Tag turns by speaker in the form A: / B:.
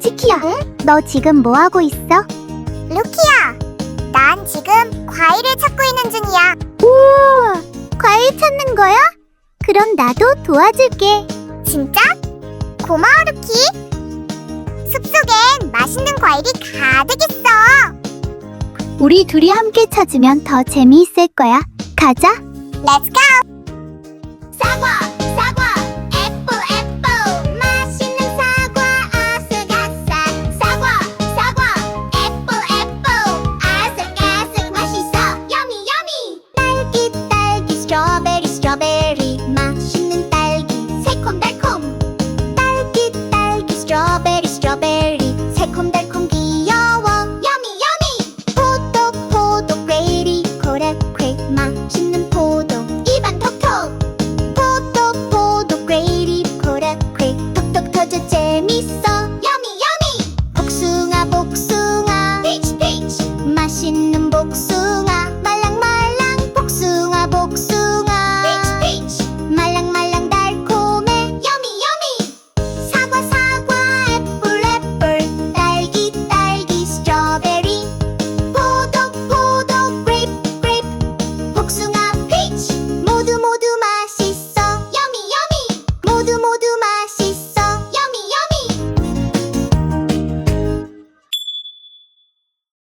A: 치키야, 너 지금 뭐 하고 있어?
B: 루키야, 난 지금 과일을 찾고 있는 중이야.
A: 우와, 과일 찾는 거야? 그럼 나도 도와줄게.
B: 진짜? 고마워, 루키. 숲속엔 맛있는 과일이 가득 있어.
A: 우리 둘이 함께 찾으면 더 재미있을 거야. 가자.
B: Let's go. 사 吗？